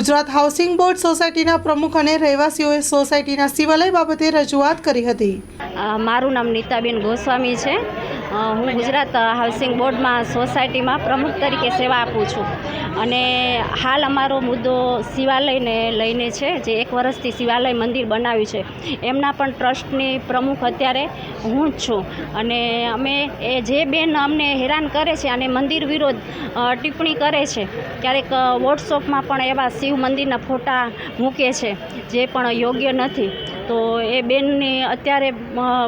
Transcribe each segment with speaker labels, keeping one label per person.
Speaker 1: Gujarat housing board સોસાયટીના પ્રમુખ અને રહેવાસીઓએ સોસાયટીના શિવાલય બાબતે રજૂઆત કરી હતી.
Speaker 2: મારું નામ નીતાબેન ગોસ્વામી છે. હું ગુજરાત હાઉસિંગ બોર્ડમાં સોસાયટીમાં પ્રમુખ તરીકે સેવા આપું છું. અને હાલ અમારો મુદ્દો શિવાલયને લઈને છે, જે એક વર્ષથી શિવાલય મંદિર બનાવ્યું છે. એમના પણ ટ્રસ્ટની પ્રમુખ અત્યારે હું જ છું. અને અમે એ જે બેન અમને હેરાન કરે છે અને મંદિર વિરોધ ટિપ્પણી કરે છે, ક્યારેક વોટ્સઅપમાં પણ એવા શિવ મંદિરના ફોટા મૂકે છે, જે પણ યોગ્ય નથી. તો એ બેનની અત્યારે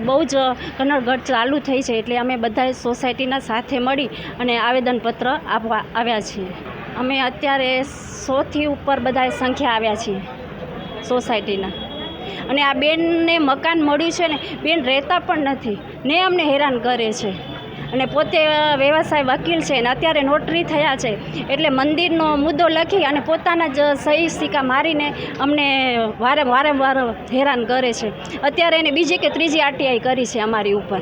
Speaker 2: બહુ જ કનડગટ ચાલુ થઈ છે, એટલે અમે બધા સોસાયટીના સાથે મળી અને આવેદનપત્ર આપવા આવ્યા છીએ. અમે અત્યારે સોથી ઉપર બધા સંખ્યા આવ્યા છીએ સોસાયટીના. અને આ બેનને મકાન મળ્યું છે ને, બેન રહેતા પણ નથી. ને અમને હેરાન કરે છે. અને પોતે વ્યવસાય વકીલ છે ને, અત્યારે નોટરી થયા છે. એટલે મંદિરનો મુદ્દો લખી અને પોતાના જ સહી સિક્કા મારીને અમને વારે વારંવાર હેરાન કરે છે. અત્યારે એને બીજી કે ત્રીજી આરટીઆઈ કરી છે અમારી ઉપર.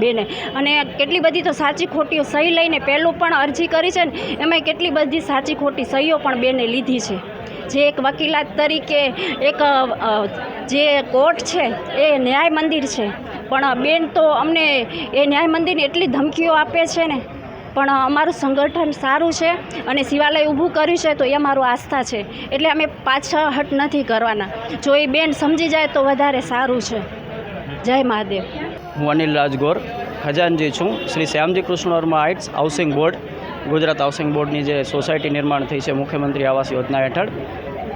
Speaker 2: બેને. અને કેટલી બધી તો સાચી ખોટીઓ સહી લઈને પહેલું પણ અરજી કરી છે ને, એમાંય કેટલી બધી સાચી ખોટી સહીઓ પણ બેને લીધી છે. જે એક વકીલાત તરીકે એક જે કોર્ટ છે, એ ન્યાય મંદિર છે. પણ બેન તો અમને એ ન્યાય મંદિરની એટલી ધમકીઓ આપે છે ને, પણ અમારું સંગઠન સારું છે અને શિવાલય ઊભું કર્યું છે તો એ અમારું આસ્થા છે. એટલે અમે પાછા હટ નથી કરવાના. જો એ બેન સમજી જાય તો વધારે સારું છે. જય મહાદેવ.
Speaker 3: હું અનિલ રાજગોર, ખજાનજી છું. Shri Shyamji Krishna Varma heights housing board, Gujarat housing બોર્ડની જે સોસાયટી નિર્માણ થઈ છે મુખ્યમંત્રી આવાસ યોજના હેઠળ.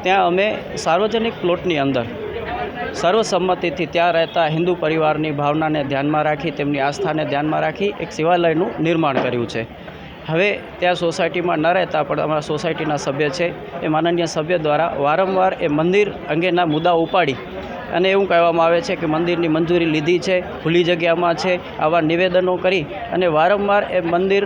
Speaker 3: ત્યાં અમે સાર્વજનિક પ્લોટની અંદર સર્વસંમતિથી ત્યાં રહેતા હિન્દુ પરિવારની ભાવનાને ધ્યાનમાં રાખી, તેમની આસ્થાને ધ્યાનમાં રાખી એક શિવાલયનું નિર્માણ કર્યું છે. હવે ત્યાં સોસાયટીમાં ન રહેતા પણ અમારા સોસાયટીના સભ્ય છે. એ માનનીય સભ્ય દ્વારા વારંવાર એ મંદિર અંગેના મુદ્દા ઉપાડી અને એવું કહેવામાં આવે છે કે મંદિરની મંજૂરી લીધી છે, ખુલ્લી જગ્યામાં છે, આવા નિવેદનો કરી અને વારંવાર એ મંદિર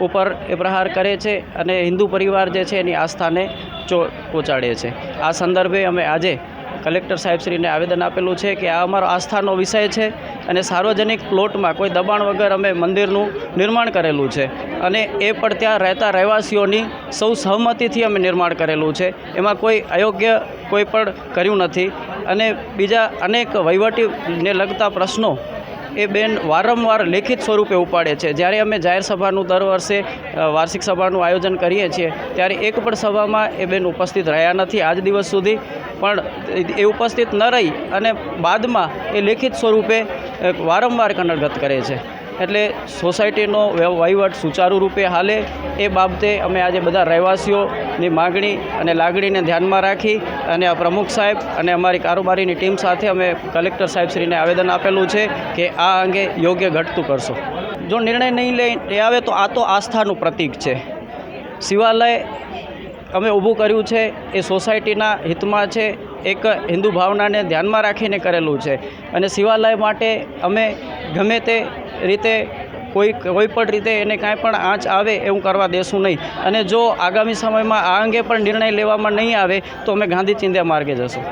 Speaker 3: ઉપર એ પ્રહાર કરે છે અને હિન્દુ પરિવાર જે છે એની આસ્થાને ચો પહોંચાડે છે. આ સંદર્ભે અમે આજે કલેક્ટર સાહેબશ્રીને આવેદન આપેલું છે કે આ અમારો આસ્થાનો વિષય છે અને સાર્વજનિક પ્લોટમાં કોઈ દબાણ વગર અમે મંદિરનું નિર્માણ કરેલું છે. અને એ પણ ત્યાં રહેતા રહેવાસીઓની સૌ સહમતિથી અમે નિર્માણ કરેલું છે. એમાં કોઈ અયોગ્ય કોઈ પણ કર્યું નથી. અને બીજા અનેક વહીવટીને લગતા પ્રશ્નો એ બેન વારંવાર લેખિત સ્વરૂપે ઉપાડે છે. જ્યારે અમે જાહેર સભાનું દર વર્ષે વાર્ષિક સભાનું આયોજન કરીએ છીએ, ત્યારે એક પણ સભામાં એ બેન ઉપસ્થિત રહ્યા નથી. આજ દિવસ સુધી પણ એ ઉપસ્થિત ન રહી અને બાદમાં એ લેખિત સ્વરૂપે વારંવાર કનડગત કરે છે. એટલે સોસાયટીનો વહીવટ સુચારુ રૂપે હાલે એ બાબતે અમે આજે બધા રહેવાસીઓની માગણી અને લાગણીને ધ્યાનમાં રાખી અને આ પ્રમુખ સાહેબ અને અમારી કારોબારીની ટીમ સાથે અમે કલેક્ટર સાહેબશ્રીને આવેદન આપેલું છે કે આ અંગે યોગ્ય ઘટતું કરશો. જો નિર્ણય નહીં લઈ આવે તો આ તો આસ્થાનું પ્રતીક છે. શિવાલય અમે ઊભું કર્યું છે, એ સોસાયટીના હિતમાં છે, એક હિન્દુ ભાવનાને ધ્યાનમાં રાખીને કરેલું છે. અને શિવાલય માટે અમે ગમે તે રીતે કોઈ કોઈ પણ રીતે એને કાંઈ પણ આંચ આવે એવું કરવા દેશું નહીં. અને જો આગામી સમયમાં આ અંગે પણ નિર્ણય લેવામાં નહીં આવે, તો અમે ગાંધી ચિંધ્યા માર્ગે જશું.